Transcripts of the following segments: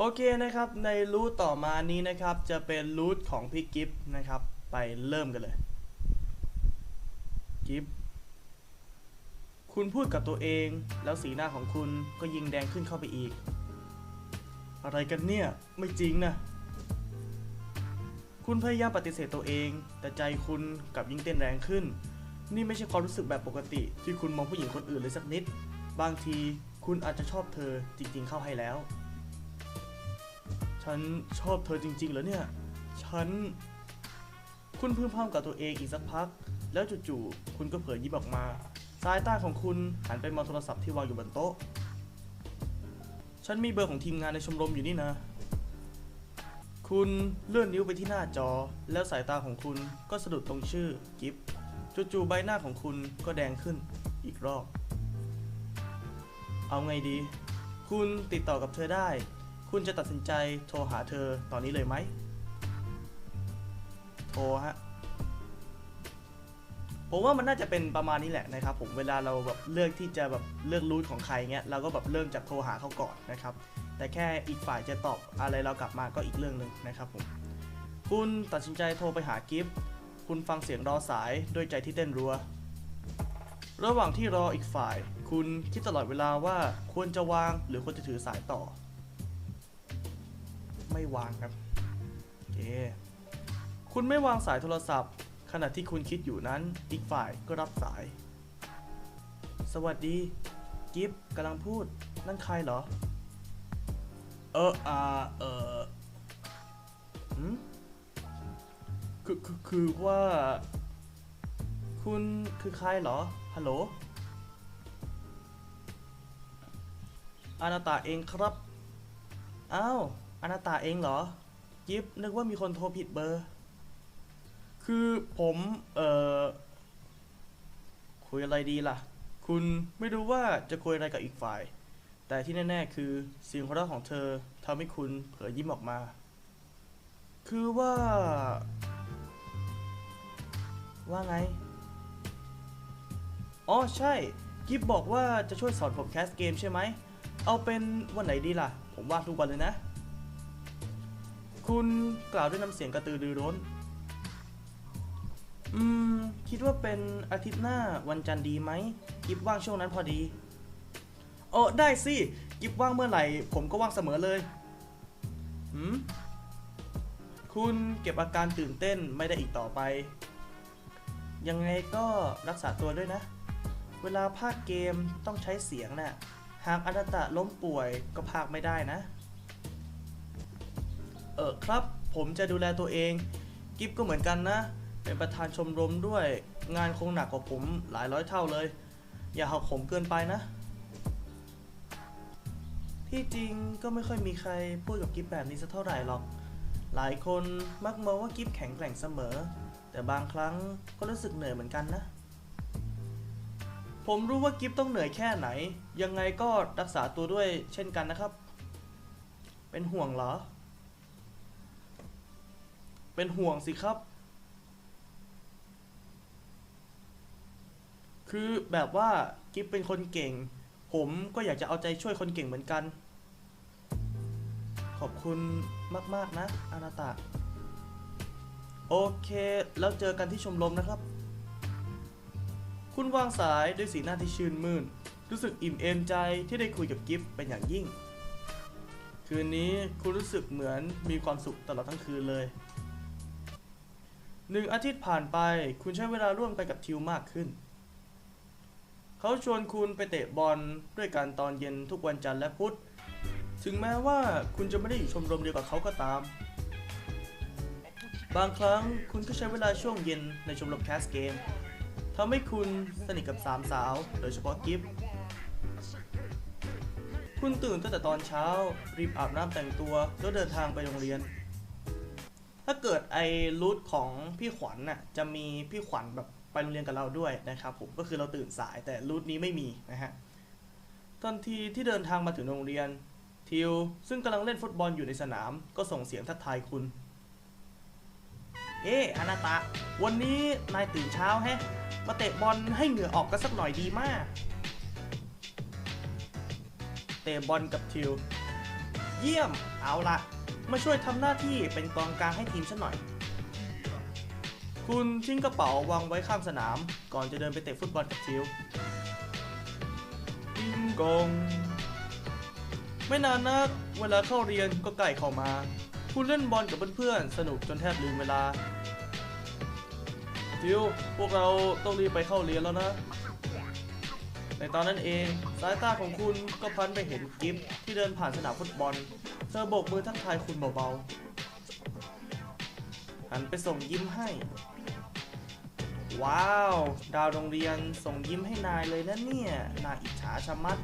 โอเคนะครับในรูทต่อมานี้นะครับจะเป็นรูทของพี่กิฟต์นะครับไปเริ่มกันเลยกิฟต์คุณพูดกับตัวเอง แล้วสีหน้าของคุณก็ยิงแดงขึ้นเข้าไปอีก อะไรกันเนี่ยไม่จริงนะ คุณพยายามปฏิเสธตัวเอง แต่ใจคุณกลับยิ่งเต้นแรงขึ้น นี่ไม่ใช่ความรู้สึกแบบปกติ ที่คุณมองผู้หญิงคนอื่นเลยสักนิด บางทีคุณอาจจะชอบเธอจริงๆเข้าให้แล้ว ฉันชอบเธอจริงๆเหรอเนี่ย ฉัน คุณพึมพำกับตัวเองอีกสักพัก แล้วจู่ๆ คุณก็เผยยิ้มออกมา สายตาของคุณหันไปมองโทรศัพท์ที่วางอยู่บนโต๊ะ ฉันมีเบอร์ของทีมงานในชมรมอยู่นี่นะ คุณเลื่อนนิ้วไปที่หน้าจอ แล้วสายตาของคุณก็สะดุดตรงชื่อกิฟจู่ๆ ใบหน้าของคุณก็แดงขึ้นอีกรอบ เอาไงดี คุณติดต่อกับเธอได้ คุณจะตัดสินใจโทรหาเธอตอนนี้เลยไหม โทรฮะ ผมว่ามันน่าจะเป็นประมาณนี้แหละนะครับ ผม เวลาเราแบบเลือกที่จะแบบเลือกรูทของใครเงี้ย เราก็แบบเริ่มจากโทรหาเขาก่อนนะครับ แต่แค่อีกฝ่ายจะตอบอะไรเรากลับมาก็อีกเรื่องหนึ่งนะครับผม คุณตัดสินใจโทรไปหากิฟต์ คุณฟังเสียงรอสายด้วยใจที่เต้นรัว ระหว่างที่รออีกฝ่าย คุณคิดตลอดเวลาว่าควรจะวางหรือควรจะถือสายต่อ ไม่วางครับโอเคคุณไม่วางสายโทรศัพท์ ขณะที่คุณคิดอยู่นั้น อีกฝ่ายก็รับสาย สวัสดี กิฟกำลังพูด นั่นใครเหรอ เอออ่าเออหืมคือคือคือว่า คุณคือใครเหรอ ฮัลโหลอานาตาเองครับ อ้าว อนาตาเองเหรอ กิฟนึกว่ามีคนโทรผิดเบอร์ คือผมเอ่อคุยอะไรดีล่ะ คุณไม่รู้ว่าจะคุยอะไรกับอีกฝ่าย แต่ที่แน่ๆคือเสียงหัวเราะของเธอทำให้คุณเผยยิ้มออกมา คือว่า ว่าไง อ๋อใช่ กิฟบอกว่าจะช่วยสอนผมแคสเกมใช่ไหม เอาเป็นวันไหนดีล่ะ ผมว่างทุกวันเลยนะ คุณกล่าวด้วยน้ำเสียงกระตือรือร้น อืม คิดว่าเป็นอาทิตย์หน้าวันจันทร์ดีไหมกิฟว่างช่วงนั้นพอดี โอ้ได้สิ กิฟว่างเมื่อไหร่ ผมก็ว่างเสมอเลยหืมคุณเก็บอาการตื่นเต้นไม่ได้อีกต่อไป ยังไงก็รักษาตัวด้วยนะ เวลาพากเกมต้องใช้เสียงน่ะ หากอนาตะล้มป่วยก็พากไม่ได้นะ เออครับ ผมจะดูแลตัวเอง กิฟก็เหมือนกันนะ เป็นประธานชมรมด้วย งานคงหนักกว่าผมหลายร้อยเท่าเลย อย่าหักผมเกินไปนะ ที่จริงก็ไม่ค่อยมีใครพูดกับกิฟแบบนี้สักเท่าไหร่หรอก หลายคนมักมองว่ากิฟแข็งแกร่งเสมอ แต่บางครั้งก็รู้สึกเหนื่อยเหมือนกันนะ ผมรู้ว่ากิฟต้องเหนื่อยแค่ไหน ยังไงก็รักษาตัวด้วยเช่นกันนะครับ เป็นห่วงเหรอ เป็นห่วงสิครับ คือแบบว่ากิฟเป็นคนเก่ง ผมก็อยากจะเอาใจช่วยคนเก่งเหมือนกัน ขอบคุณมาก ๆ นะ อานาตะ โอเค แล้วเจอกันที่ชมรมนะครับ คุณวางสายด้วยสีหน้าที่ชื่นมื่น รู้สึกอิ่มเอมใจที่ได้คุยกับกิฟเป็นอย่างยิ่งคืนนี้คุณรู้สึกเหมือนมีความสุขตลอดทั้งคืนเลย หนึ่งอาทิตย์ผ่านไป คุณใช้เวลาร่วมกันกับทิวมากขึ้น เขาชวนคุณไปเตะบอลด้วยกันตอนเย็นทุกวันจันทร์และพุธ ถึงแม้ว่าคุณจะไม่ได้อยู่ชมรมเดียวกับเขาก็ตาม บางครั้งคุณก็ใช้เวลาช่วงเย็นในชมรมแคสเกมทำให้คุณสนิทกับสามสาว โดยเฉพาะกิฟต์คุณตื่นตั้งแต่ตอนเช้า รีบอาบน้ำแต่งตัวแล้วเดินทางไปโรงเรียน ถ้าเกิดไอ้รูทของพี่ขวัญน่ะจะมีพี่ขวัญแบบไปโรงเรียนกับเราด้วยนะครับผมก็คือเราตื่นสายแต่รูทนี้ไม่มีนะฮะทันทีที่เดินทางมาถึงโรงเรียนทิวซึ่งกำลังเล่นฟุตบอลอยู่ในสนามก็ส่งเสียงทักทายคุณ เอ๊ะอนาตะ วันนี้นายตื่นเช้าแฮะ มาเตะบอลให้เหงื่อออกกันสักหน่อยดีมาก เตะบอลกับทิว เยี่ยม เอาละ มาช่วยทำหน้าที่เป็นกองกลางให้ทีมฉันหน่อย คุณทิ้งกระเป๋าวางไว้ข้างสนาม ก่อนจะเดินไปเตะฟุตบอลกับทิวปิงกอง ไม่นานนัก เวลาเข้าเรียนก็ใกล้เข้ามา คุณเล่นบอลกับเพื่อนๆ สนุกจนแทบลืมเวลาทิวพวกเราต้องรีบไปเข้าเรียนแล้วนะ ในตอนนั้นเองสายตาของคุณก็พลันไปเห็นกิฟที่เดินผ่านสนามฟุตบอล เธอโบกมือทักทายคุณเบาๆ หันไปส่งยิ้มให้ ว้าว ดาวโรงเรียนส่งยิ้มให้นายเลยนะเนี่ยน่าอิจฉาชะมัด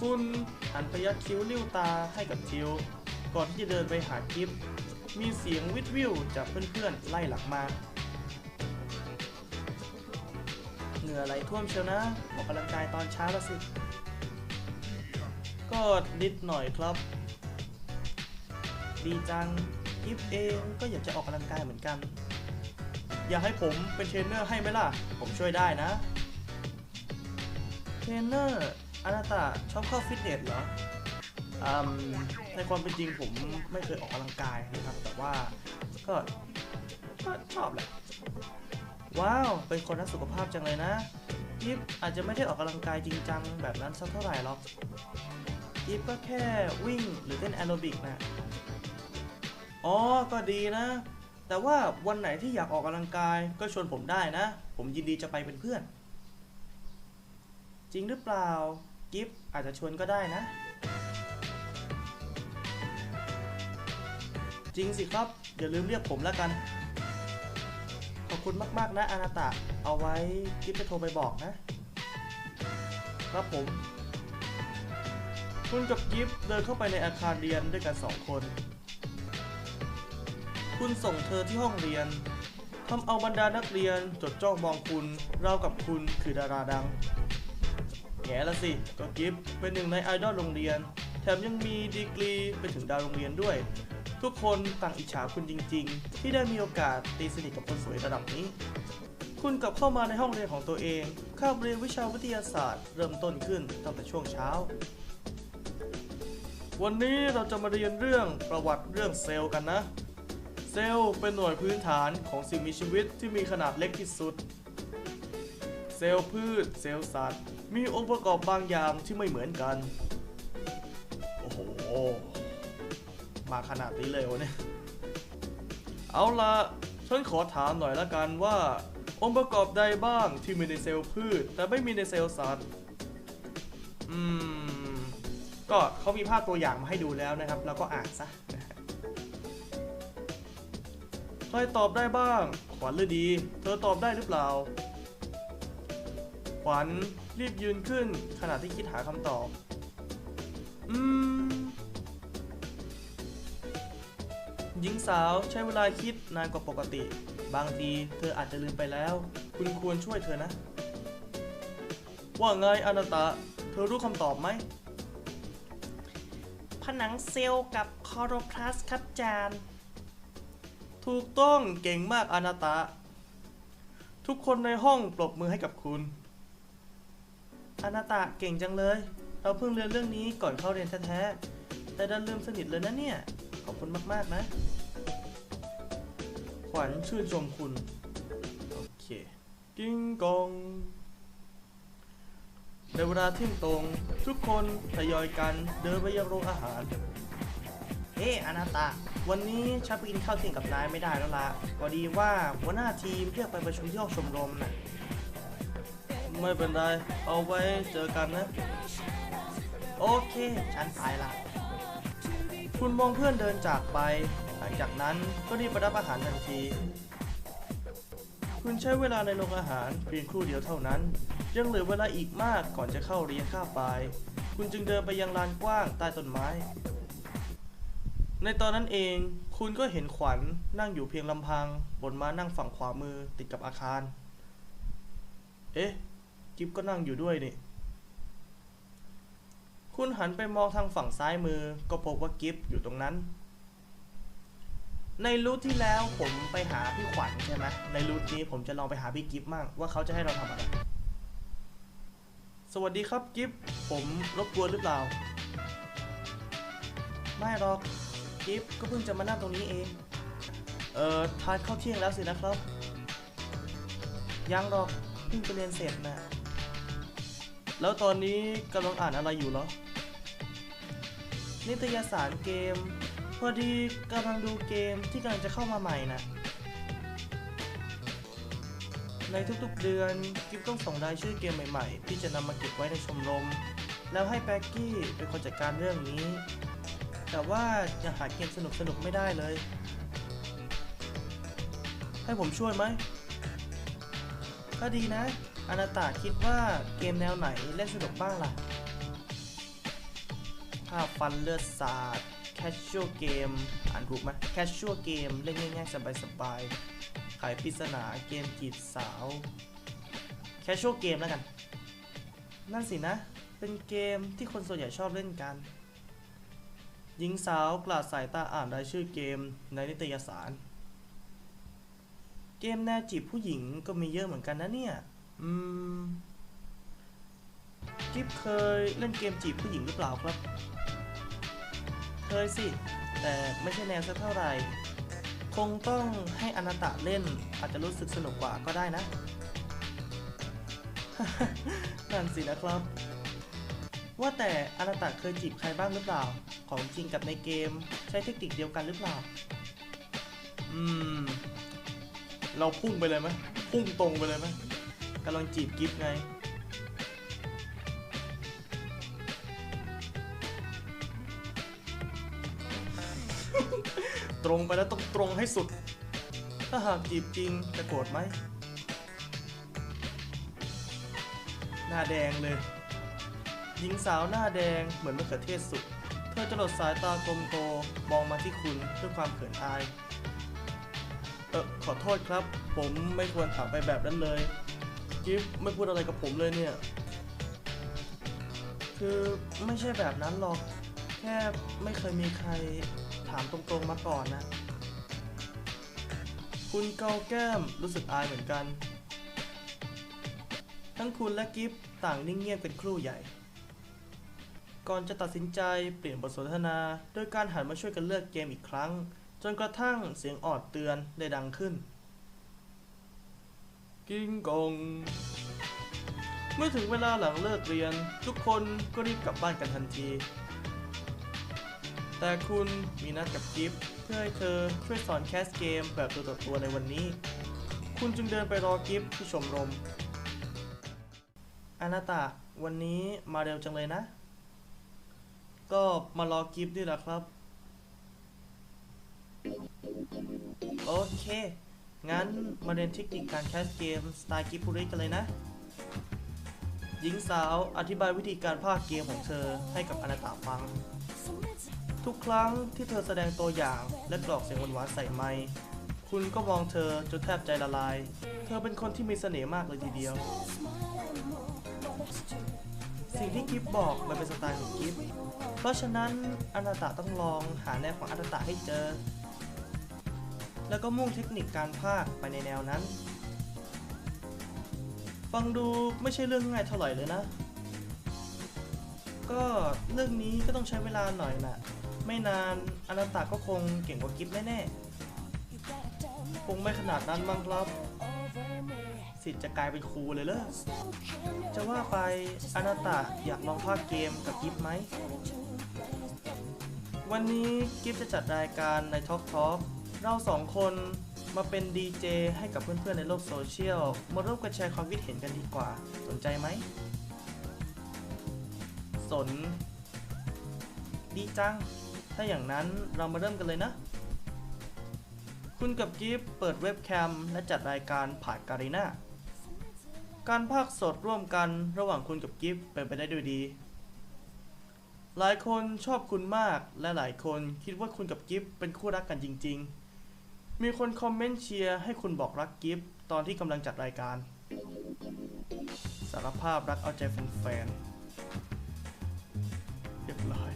คุณหันไปยักคิ้วลิ้วตาให้กับทิว ก่อนที่จะเดินไปหากิฟมีเสียงวิทวิวจากเพื่อนๆไล่หลังมา เหงื่อไหลท่วมเชียวนะ ออกกำลังกายตอนเช้าละสิ ก็นิดหน่อยครับ ดีจังกิฟเองก็อยากจะออกกำลังกายเหมือนกัน อยากให้ผมเป็นเทรนเนอร์ให้ไหมล่ะ ผมช่วยได้นะ เทรนเนอร์อนาตาชอบเข้าฟิตเนสเหรออืมในความเป็นจริงผมไม่เคยออกกำลังกายนะครับ แต่ว่าก็ก็ชอบแหละ ว้าว เป็นคนรักสุขภาพจังเลยนะกิฟอาจจะไม่ได้ออกกำลังกายจริงจังแบบนั้นสักเท่าไหร่หรอกกิฟก็แค่วิ่งหรือเต้นแอโรบิกนะอ๋อ ก็ดีนะ แต่ว่าวันไหนที่อยากออกกำลังกายก็ชวนผมได้นะ ผมยินดีจะไปเป็นเพื่อน จริงหรือเปล่า กิฟอาจจะชวนก็ได้นะ จริงสิครับ อย่าลืมเรียกผมแล้วกัน คุณมาก ๆ นะอานาตะ เอาไว้กิฟจะโทรไปบอกนะ ครับผม คุณกับกิฟเดินเข้าไปในอาคารเรียนด้วยกันสองคน คุณส่งเธอที่ห้องเรียนทำเอาบรรดานักเรียนจดจ้องมองคุณราวกับคุณคือดาราดังแง่ละสิก็กิฟเป็นหนึ่งในไอดอลโรงเรียน แถมยังมีดีกรีไปถึงดาวโรงเรียนด้วย ทุกคนต่างอิจฉาคุณจริง ๆ ที่ได้มีโอกาสตีสนิทกับคนสวยระดับนี้ คุณกลับเข้ามาในห้องเรียนของตัวเองคาบเรียนวิชาวิทยาศาสตร์ เริ่มต้นขึ้นตั้งแต่ช่วงเช้า วันนี้เราจะมาเรียนเรื่องประวัติเรื่องเซลล์กันนะ เซลล์เป็นหน่วยพื้นฐานของสิ่งมีชีวิตที่มีขนาดเล็กที่สุด เซลล์พืช เซลล์สัตว์ มีองค์ประกอบบางอย่างที่ไม่เหมือนกัน โอ้โห มาขนาดนี้เลยวะเนี่ย เอาละฉันขอถามหน่อยละกันว่า องค์ประกอบใดบ้างที่มีในเซลล์พืช แต่ไม่มีในเซลล์สัตว์ อืม ก็เขามีภาพตัวอย่างมาให้ดูแล้วนะครับเราก็อ่านซะนะฮะใครตอบได้บ้าง ขวัญหรือดี เธอตอบได้หรือเปล่า ขวัญรีบยืนขึ้นขณะที่คิดหาคำตอบ อืม หญิงสาวใช้เวลาคิดนานกว่าปกติ บางทีเธออาจจะลืมไปแล้ว คุณควรช่วยเธอนะ ว่าไงอนาตะ เธอรู้คำตอบไหม ผนังเซลล์กับคอโรพลาสครับจาน ถูกต้องเก่งมากอนาตะ ทุกคนในห้องปรบมือให้กับคุณอนาตะเก่งจังเลย เราเพิ่งเรียนเรื่องนี้ก่อนเข้าเรียนแท้ๆ แต่ดันลืมสนิทเลยนะเนี่ย ขอบคุณมาก ๆ นะ ขวัญชื่นชมคุณ โอเค กิ้งกองในเวลาเที่ยงตรง ทุกคนทยอยกันเดินไปยังโรงอาหารเฮ้อนาตา วันนี้ฉันไปกินข้าวเที่ยงกับนายไม่ได้แล้วล่ะพอดีว่าหัวหน้าทีมเรียกไปประชุมที่ห้องชมรมน่ะไม่เป็นไร เอาไว้เจอกันนะ โอเค ฉันไปละ คุณมองเพื่อนเดินจากไป หลังจากนั้นก็รีบไปรับอาหารทันที คุณใช้เวลาในโรงอาหารเพียงครู่เดียวเท่านั้น ยังเหลือเวลาอีกมากก่อนจะเข้าเรียนข้าบปลาย คุณจึงเดินไปยังลานกว้างใต้ต้นไม้ ในตอนนั้นเองคุณก็เห็นขวัญนั่งอยู่เพียงลำพัง บนม้านั่งฝั่งขวามือติดกับอาคาร เอ๊ะกิฟก็นั่งอยู่ด้วยนี่ คุณหันไปมองทางฝั่งซ้ายมือ ก็พบว่ากิฟต์อยู่ตรงนั้น ในรูทที่แล้วผมไปหาพี่ขวัญใช่ไหมในรูทนี้ผมจะลองไปหาพี่กิฟต์มั่งว่าเขาจะให้เราทำอะไร สวัสดีครับกิฟต์ผมรบกวนหรือเปล่า ไม่หรอกกิฟต์ก็เพิ่งจะมานั่งตรงนี้เอง เอ่อทานข้าวเที่ยงแล้วสินะครับ ยังหรอกเพิ่งไปเรียนเสร็จนะแล้วตอนนี้กำลังอ่านอะไรอยู่เหรอ นิตยสารเกม พอดีกำลังดูเกมที่กำลังจะเข้ามาใหม่น่ะในทุกๆเดือนกิฟต้องส่งรายชื่อเกมใหม่ๆ ที่จะนำมาเก็บไว้ในชมรม แล้วให้แบ็กกี้เป็นคนจัดการเรื่องนี้ แต่ว่ายังหาเกมสนุกๆไม่ได้เลย ให้ผมช่วยไหมก็ดีนะอนาตาคิดว่าเกมแนวไหนเล่นสนุกบ้างล่ะ ภาพฟันเลือดสาด casual เกมอ่านถูกไหม casual เกมเล่นง่ายๆ สบายๆไขปริศนาเกมจีบสาว casual เกมแล้วกัน นั่นสินะ เป็นเกมที่คนส่วนใหญ่ชอบเล่นกัน หญิงสาวกลาดสายตาอ่านรายชื่อเกมในนิตยสาร เกมแนวจีบผู้หญิงก็มีเยอะเหมือนกันนะเนี่ย อืม กิฟเคยเล่นเกมจีบผู้หญิงหรือเปล่าครับ เคยสิ แต่ไม่ใช่แนวสักเท่าไหร่ คงต้องให้อนาตะเล่นอาจจะรู้สึกสนุกกว่าก็ได้นะ นั่นสินะครับ ว่าแต่อนาตะเคยจีบใครบ้างหรือเปล่า ของจริงกับในเกมใช้เทคนิคเดียวกันหรือเปล่า อืม เราพุ่งไปเลยไหมพุ่งตรงไปเลยไหมกำลังจีบกิฟไง ตรงไปแล้วต้องตรงให้สุด ถ้าหากจีบจริงจะโกรธไหม หน้าแดงเลย หญิงสาวหน้าแดงเหมือนมะเขือเทศสุกเธอจะลดสายตากลมโตมองมาที่คุณด้วยความเขินอาย เออขอโทษครับ ผมไม่ควรถามไปแบบนั้นเลยกิฟไม่พูดอะไรกับผมเลยเนี่ย คือไม่ใช่แบบนั้นหรอก แค่ไม่เคยมีใคร ถามตรงๆมาก่อนนะ คุณเกาแก้มรู้สึกอายเหมือนกัน ทั้งคุณและกิฟต่างนิ่งเงียบเป็นครู่ใหญ่ ก่อนจะตัดสินใจเปลี่ยนบทสนทนาโดยการหันมาช่วยกันเลือกเกมอีกครั้ง จนกระทั่งเสียงออดเตือนได้ดังขึ้น กิ้งกงเมื่อถึงเวลาหลังเลิกเรียน ทุกคนก็รีบกลับบ้านกันทันที แต่คุณมีนัดกับกิฟเพื่อให้เธอช่วยสอนแคสเกมแบบตัวต่อตัวในวันนี้ คุณจึงเดินไปรอกิฟที่ชมรมอานาตะวันนี้มาเร็วจังเลยนะ ก็มารอกิฟนี่แหละครับ โอเค งั้นมาเรียนเทคนิคการแคสเกมสไตล์กิฟบุริกันเลยนะ หญิงสาวอธิบายวิธีการพากเกมของเธอให้กับอนาตาฟัง ทุกครั้งที่เธอแสดงตัวอย่างและกรอกเสียงหวานๆใส่ไมค์คุณก็มองเธอจนแทบใจละลาย เธอเป็นคนที่มีเสน่ห์มากเลยทีเดียว สิ่งที่กิฟบอกมันเป็นสไตล์ของกิฟเพราะฉะนั้นอนาตาต้องลองหาแนวของอนาตาให้เจอ แล้วก็มุ่งเทคนิคการพากไปในแนวนั้น ฟังดูไม่ใช่เรื่องง่ายเท่าไหร่เลยนะ ก็เรื่องนี้ก็ต้องใช้เวลาหน่อยนะ ไม่นานอนาตาก็คงเก่งกว่ากิฟแน่ๆ คงไม่ขนาดนั้นมั้งครับ สิทธิ์จะกลายเป็นครูเลยเหรอจะว่าไปอนาตาอยากลองพากย์เกมกับกิฟไหม วันนี้กิฟจะจัดรายการใน Talk Talk เราสองคนมาเป็นดีเจให้กับเพื่อนๆในโลกโซเชียล มาร่วมกันแชร์ความคิดเห็นกันดีกว่า สนใจไหม สน ดีจัง ถ้าอย่างนั้นเรามาเริ่มกันเลยนะ คุณกับกิฟเปิดเว็บแคมและจัดรายการผ่านการีนาการพากสดร่วมกันระหว่างคุณกับกิฟเป็นไปได้ด้วยดี หลายคนชอบคุณมากและหลายคนคิดว่าคุณกับกิฟเป็นคู่รักกันจริง ๆ มีคนคอมเมนต์เชียร์ให้คุณบอกรักกิฟตอนที่กำลังจัดรายการ สารภาพรักเอาใจแฟนๆเรียบร้อย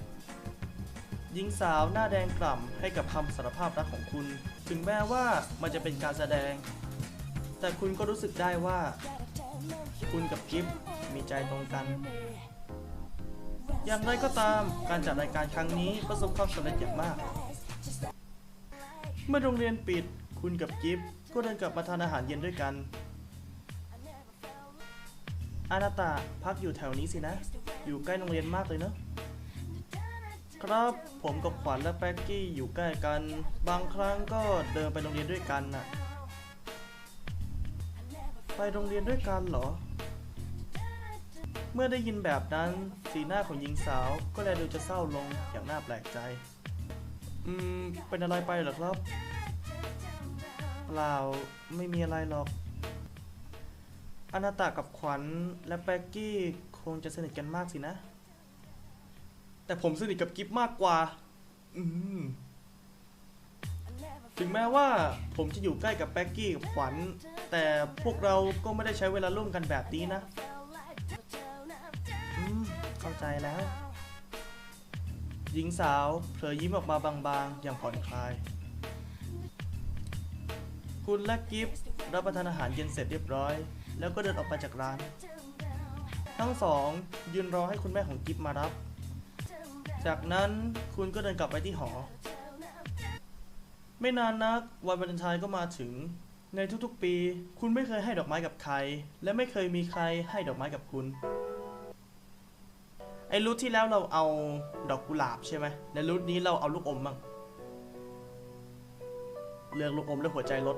หญิงสาวหน้าแดงกล่ำให้กับคำสารภาพรักของคุณ ถึงแม้ว่ามันจะเป็นการแสดง แต่คุณก็รู้สึกได้ว่า คุณกับกิฟมีใจตรงกัน อย่างไรก็ตามการจัดรายการครั้งนี้ประสบความสำเร็จอย่างมาก เมื่อโรงเรียนปิด คุณกับกิฟก็เดินกลับมาทานอาหารเย็นด้วยกัน อานาตาพักอยู่แถวนี้สินะ อยู่ใกล้โรงเรียนมากเลยเนอะ ครับ ผมกับขวัญและแป๊กกี้อยู่ใกล้กัน บางครั้งก็เดินไปโรงเรียนด้วยกันน่ะ ไปโรงเรียนด้วยกันเหรอ เมื่อได้ยินแบบนั้น สีหน้าของหญิงสาวก็แลดูจะเศร้าลงอย่างน่าแปลกใจ อืม เป็นอะไรไปเหรอครับ เปล่า ไม่มีอะไรหรอกอนาตากับขวัญและแป๊กกี้คงจะสนิทกันมากสินะ แต่ผมสนิทกับกิฟมากกว่า อืม ถึงแม้ว่าผมจะอยู่ใกล้กับแป๊กกี้กับขวัญ แต่พวกเราก็ไม่ได้ใช้เวลาร่วมกันแบบนี้นะ อืม เข้าใจแล้ว หญิงสาวเผลอยิ้มออกมาบางๆ อย่างผ่อนคลาย คุณและกิฟรับประทานอาหารเย็นเสร็จเรียบร้อย แล้วก็เดินออกไปจากร้าน ทั้งสองยืนรอให้คุณแม่ของกิฟมารับ จากนั้นคุณก็เดินกลับไปที่หอ ไม่นานนักวันวาเลนไทน์ก็มาถึง ในทุกๆปี คุณไม่เคยให้ดอกไม้กับใคร และไม่เคยมีใครให้ดอกไม้กับคุณ ไอ้รูทที่แล้วเราเอาดอกกุหลาบใช่ไหมในรูทนี้เราเอาลูกอมบ้างเลือกลูกอมแล้วหัวใจลด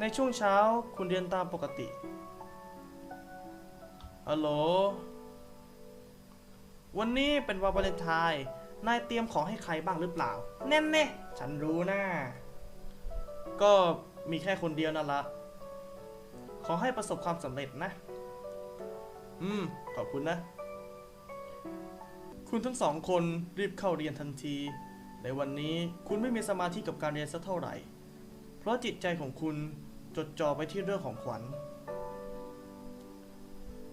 ในช่วงเช้าคุณเรียนตามปกติฮัลโหล วันนี้เป็นวันวาเลนไทน์นายเตรียมของให้ใครบ้างหรือเปล่า แน่แน่ฉันรู้นะ ก็มีแค่คนเดียวนั่นละ ขอให้ประสบความสำเร็จนะ อืม ขอบคุณนะ คุณทั้งสองคนรีบเข้าเรียนทันที ในวันนี้คุณไม่มีสมาธิกับการเรียนสักเท่าไหร่ เพราะจิตใจของคุณจดจ่อไปที่เรื่องของขวัญ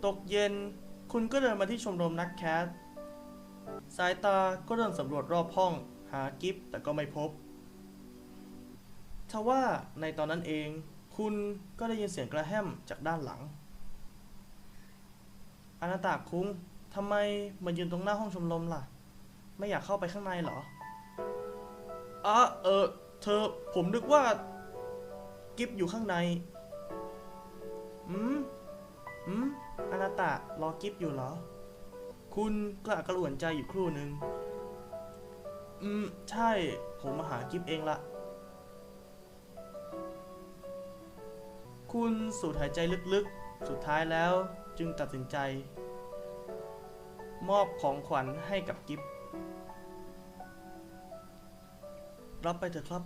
ตกเย็นคุณก็เดินมาที่ชมรมนักแคส สายตาก็เริ่มสำรวจรอบห้องหากิฟต์แต่ก็ไม่พบ ทว่าในตอนนั้นเอง คุณก็ได้ยินเสียงกระแฮมจากด้านหลัง อนาตาคุ้งทำไมมายืนตรงหน้าห้องชมรมล่ะ ไม่อยากเข้าไปข้างในเหรออะเออ เธอผมนึกว่า กิฟต์อยู่ข้างใน อืม อืมอนาตารอกิฟต์อยู่เหรอ คุณกระกกระอ่วนใจอยู่ครู่หนึ่งอืม ใช่ ผมมาหากิฟเองละ คุณสูดหายใจลึกๆ สุดท้ายแล้วจึงตัดสินใจ มอบของขวัญให้กับกิฟรับไปเถอะครับ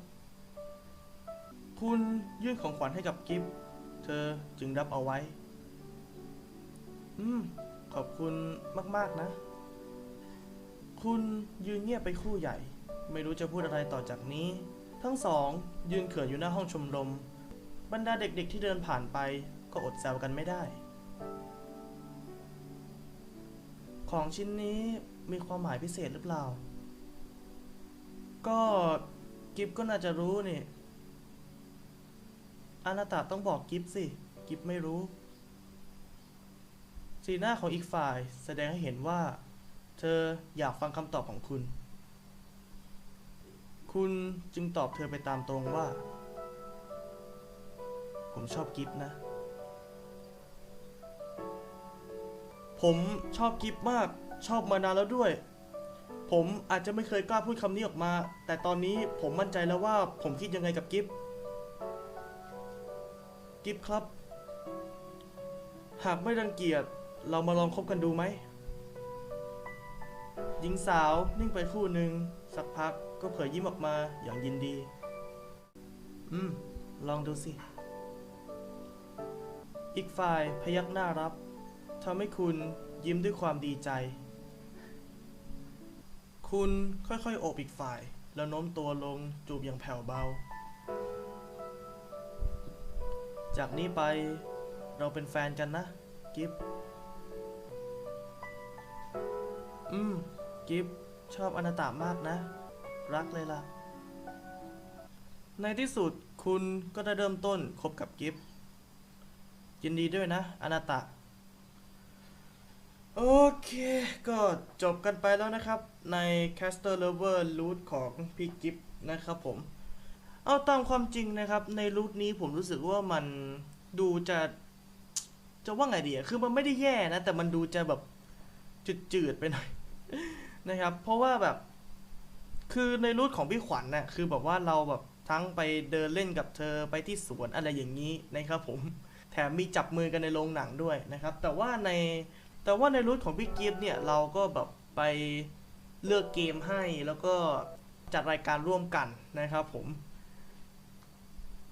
คุณยื่นของขวัญให้กับกิฟเธอจึงรับเอาไว้ อืม ขอบคุณมาก ๆ นะ คุณยืนเงียบไปคู่ใหญ่ ไม่รู้จะพูดอะไรต่อจากนี้ ทั้งสอง ยืนเขินอยู่หน้าห้องชมรม บรรดาเด็กๆที่เดินผ่านไป ก็อดแซวกันไม่ได้ ของชิ้นนี้มีความหมายพิเศษหรือเปล่า ก็กิฟก็น่าจะรู้นี่อานาตาต้องบอกกิฟสิ กิฟไม่รู้ สีหน้าของอีกฝ่ายแสดงให้เห็นว่า เธออยากฟังคำตอบของคุณ คุณจึงตอบเธอไปตามตรงว่า ผมชอบกิฟนะ ผมชอบกิฟมากชอบมานานแล้วด้วย ผมอาจจะไม่เคยกล้าพูดคำนี้ออกมา แต่ตอนนี้ผมมั่นใจแล้วว่าผมคิดยังไงกับกิฟกิฟครับ หากไม่รังเกียจ เรามาลองคบกันดูไหม หญิงสาวนิ่งไปคู่หนึ่งสักพักก็เผยยิ้มออกมาอย่างยินดี อืม ลองดูสิ อีกฝ่ายพยักหน้ารับทำให้คุณยิ้มด้วยความดีใจ คุณค่อยๆโอบอีกฝ่าย แล้วโน้มตัวลงจูบอย่างแผ่วเบา จากนี้ไปเราเป็นแฟนกันนะ กิฟ อืม กิฟชอบอนาตามากนะ รักเลยล่ะ ในที่สุดคุณก็ได้เริ่มต้นคบกับกิฟยินดีด้วยนะ อนาตะ โอเค ก็จบกันไปแล้วนะครับ ใน Caster Lover รูทของพี่กิฟนะครับผม เอาตามความจริงนะครับ ในรูทนี้ผมรู้สึกว่ามันดูจะ จะว่าไงดีอะคือมันไม่ได้แย่นะ แต่มันดูจะแบบ จืดๆไปหน่อยนะครับ เพราะว่าแบบคือในรูทของพี่ขวัญน่ะคือแบบว่าเราแบบทั้งไปเดินเล่นกับเธอไปที่สวนอะไรอย่างนี้นะครับผมแถมมีจับมือกันในโรงหนังด้วยนะครับ แต่ว่าในแต่ว่าในรูทของพี่กิฟเนี่ยเราก็แบบไปเลือกเกมให้แล้วก็จัดรายการร่วมกันนะครับผม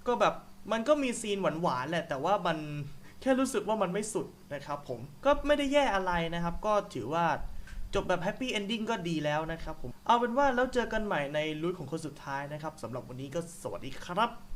ก็แบบมันก็มีซีนหวานๆแหละ แต่ว่ามัน แค่รู้สึกว่ามันไม่สุดนะครับผมก็ไม่ได้แย่อะไรนะครับ ก็ถือว่าจบแบบแฮปปี้เอนดิ้งก็ดีแล้วนะครับผมเอาเป็นว่าแล้วเจอกันใหม่ในลุ้ยของคนสุดท้ายนะครับสำหรับวันนี้ก็สวัสดีครับ